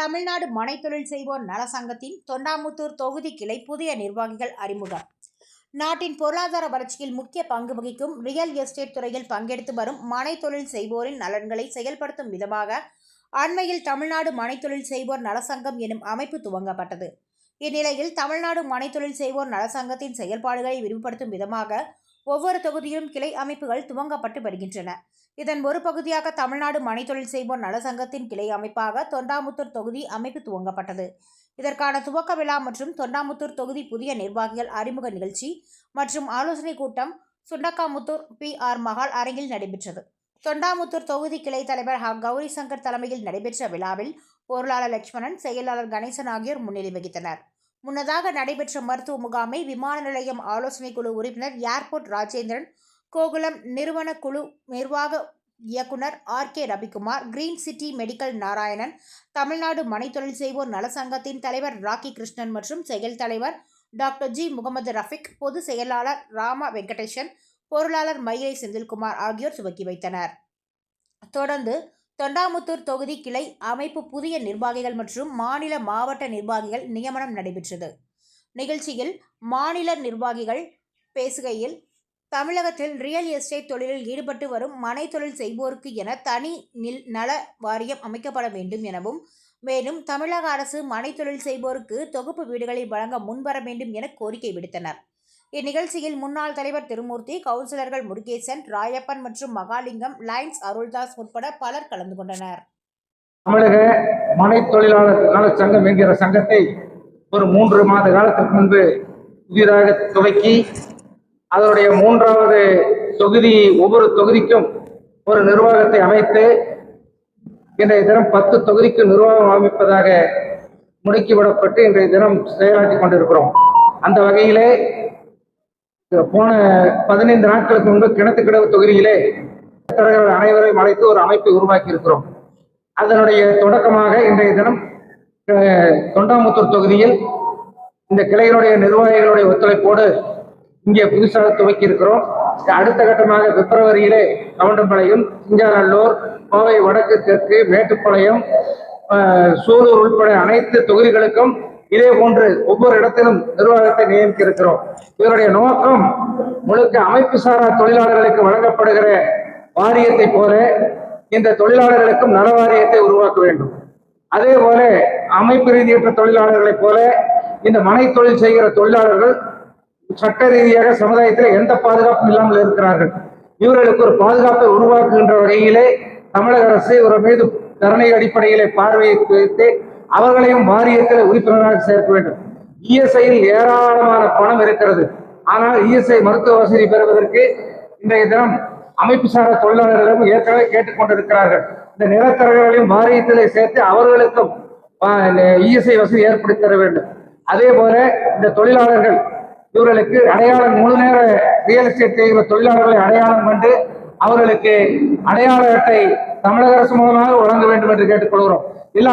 தமிழ்நாடு மனைத்தொழில் செய்வோர் நலசங்கத்தின் தொண்டாமுத்தூர் தொகுதி கிளை புதிய நிர்வாகிகள் அறிமுகம். நாட்டின் பொருளாதார வளர்ச்சியில் முக்கிய பங்கு வகிக்கும் ரியல் எஸ்டேட் துறையில் பங்கெடுத்து வரும் மனைத்தொழில் செய்வோரின் நலன்களை செயல்படுத்தும் விதமாக அண்மையில் தமிழ்நாடு மனைத்தொழில் செய்வோர் நலசங்கம் எனும் அமைப்பு துவங்கப்பட்டது. இந்நிலையில் தமிழ்நாடு மனைத்தொழில் செய்வோர் நலசங்கத்தின் செயல்பாடுகளை விரிவுபடுத்தும் விதமாக ஒவ்வொரு தொகுதியிலும் கிளை அமைப்புகள் துவங்கப்பட்டு வருகின்றன. இதன் ஒரு பகுதியாக தமிழ்நாடு மனைத்தொழில் செய்வோர் நலசங்கத்தின் கிளை அமைப்பாக தொண்டாமுத்தூர் தொகுதி அமைப்பு துவங்கப்பட்டது. இதற்கான துவக்க விழா மற்றும் தொண்டாமுத்தூர் தொகுதி புதிய நிர்வாகிகள் அறிமுக நிகழ்ச்சி மற்றும் ஆலோசனை கூட்டம் சுண்டக்காமுத்தூர் பி. ஆர். மகால் அரங்கில் நடைபெற்றது. தொண்டாமுத்தூர் தொகுதி கிளை தலைவர் ஹ. கௌரி சங்கர் தலைமையில் நடைபெற்ற விழாவில் பொருளாளர் லட்சுமணன் செயலாளர் கணேசன் ஆகியோர் முன்னிலை வகித்தனர். முன்னதாக நடைபெற்ற மருத்துவ முகாமை விமான நிலையம் ஆலோசனை குழு உறுப்பினர் ஏர்போர்ட் ராஜேந்திரன் கோகுலம் நிறுவன குழு நிர்வாக இயக்குனர் R K Ravikumar green city medical Narayanan Tamil Nadu மனைத்தொழில் செய்வோர் நலசங்கத்தின் தலைவர் ராக்கி கிருஷ்ணன் மற்றும் செயல் தலைவர் டாக்டர் ஜி முகமது ரஃபிக் பொது செயலாளர் ராம வெங்கடேஷன் பொருளாளர் மயிலை செந்தில்குமார் ஆகியோர் துவக்கி வைத்தனர். தொடர்ந்து தொண்டாமுத்தூர் தொகுதி கிளை அமைப்பு புதிய நிர்வாகிகள் மற்றும் மாநில மாவட்ட நிர்வாகிகள் நியமனம் நடைபெற்றது. நிகழ்ச்சியில் மாநில நிர்வாகிகள் பேசுகையில் தமிழகத்தில் ரியல் எஸ்டேட் தொழிலில் ஈடுபட்டு வரும் மனை தொழில் செய்வோருக்கு என தனி நில் நல வாரியம் அமைக்கப்பட வேண்டும் எனவும் மேலும் தமிழக அரசு மனை தொழில் செய்வோருக்கு தொகுப்பு வீடுகளை வழங்க முன்வர வேண்டும் என கோரிக்கை விடுத்தனர். இந்நிகழ்ச்சியில் முன்னாள் தலைவர் திருமூர்த்தி கவுன்சிலர்கள் முருகேசன் ராயப்பன் மற்றும் மகாலிங்கம் லைன்ஸ் அருள்தாஸ் உட்பட பலர் கலந்து கொண்டனர். தமிழக மனை தொழிலாளர் நல சங்கம் என்கிற சங்கத்தை ஒரு மூன்று மாத காலத்திற்கு முன்பு புதிதாக துவக்கி அதனுடைய மூன்றாவது தொகுதி ஒவ்வொரு தொகுதிக்கும் ஒரு நிர்வாகத்தை அமைத்து இன்றைய தினம் பத்து தொகுதிக்கு நிர்வாகம் அமைப்பதாக முடுக்கிவிடப்பட்டு இன்றைய தினம் செயலாற்றி கொண்டிருக்கிறோம். அந்த வகையிலே போன பதினைந்து நாட்களுக்கு முன்பு கிணத்துக்கிடவு தொகுதியிலே தலைவர்கள் அனைவரையும் அழைத்து ஒரு அமைப்பை உருவாக்கி இருக்கிறோம் அதனுடைய தொடக்கமாக இன்றைய தினம் தொண்டாமுத்தூர் தொகுதியில் இந்த கிளையினுடைய நிர்வாகிகளுடைய ஒத்துழைப்போடு இங்கே புதுசாக துவக்கி இருக்கிறோம் அடுத்த கட்டமாக பிப்ரவரியிலே கவுண்டம்பாளையம் சிங்காநல்லூர் கோவை வடக்கு தெற்கு மேட்டுப்பாளையம் சூலூர் உட்பட அனைத்து தொகுதிகளுக்கும் இதே போன்று ஒவ்வொரு இடத்திலும் நிர்வாகத்தை நியமிக்க இருக்கிறோம் இவருடைய நோக்கம் முழுக்க அமைப்பு சாரா தொழிலாளர்களுக்கு வழங்கப்படுகிற வாரியத்தை போல இந்த தொழிலாளர்களுக்கும் நல வாரியத்தை உருவாக்க வேண்டும். அதே போல அமைப்பு ரீதியற்ற தொழிலாளர்களைப் போல இந்த மனை தொழில் செய்கிற தொழிலாளர்கள் சட்ட ரீதியாக சமுதாயத்தில் எந்த பாதுகாப்பும் இல்லாமல் இருக்கிறார்கள். இவர்களுக்கு ஒரு பாதுகாப்பை உருவாக்குகின்ற வகையிலே தமிழக அரசு இவர் மீது கருணை அடிப்படையிலே பார்வையை வைத்து அவர்களையும் வாரியத்தில் உறுப்பினராக சேர்க்க வேண்டும். இஎஸ்ஐயில் ஏராளமான பணம் இருக்கிறது. ஆனால் இஎஸ்ஐ மருத்துவ வசதி பெறுவதற்கு இன்றைய தினம் அமைப்பு சாரா தொழிலாளர்களும் ஏற்கனவே கேட்டுக்கொண்டிருக்கிறார்கள். இந்த நிலத்தரகர்களையும் வாரியத்திலே சேர்த்து அவர்களுக்கும் இஎஸ்ஐ வசதி ஏற்படுத்தி தர வேண்டும். அதே போல இந்த தொழிலாளர்கள் இவர்களுக்கு அடையாளம் முழு நேர ரியல் எஸ்டேட் செய்கிற தொழிலாளர்களை அடையாளம் கண்டு அவர்களுக்கு அடையாள அட்டை தமிழக அரசு மூலமாக வழங்க வேண்டும் என்று கேட்டுக்கொள்கிறோம். இல்லா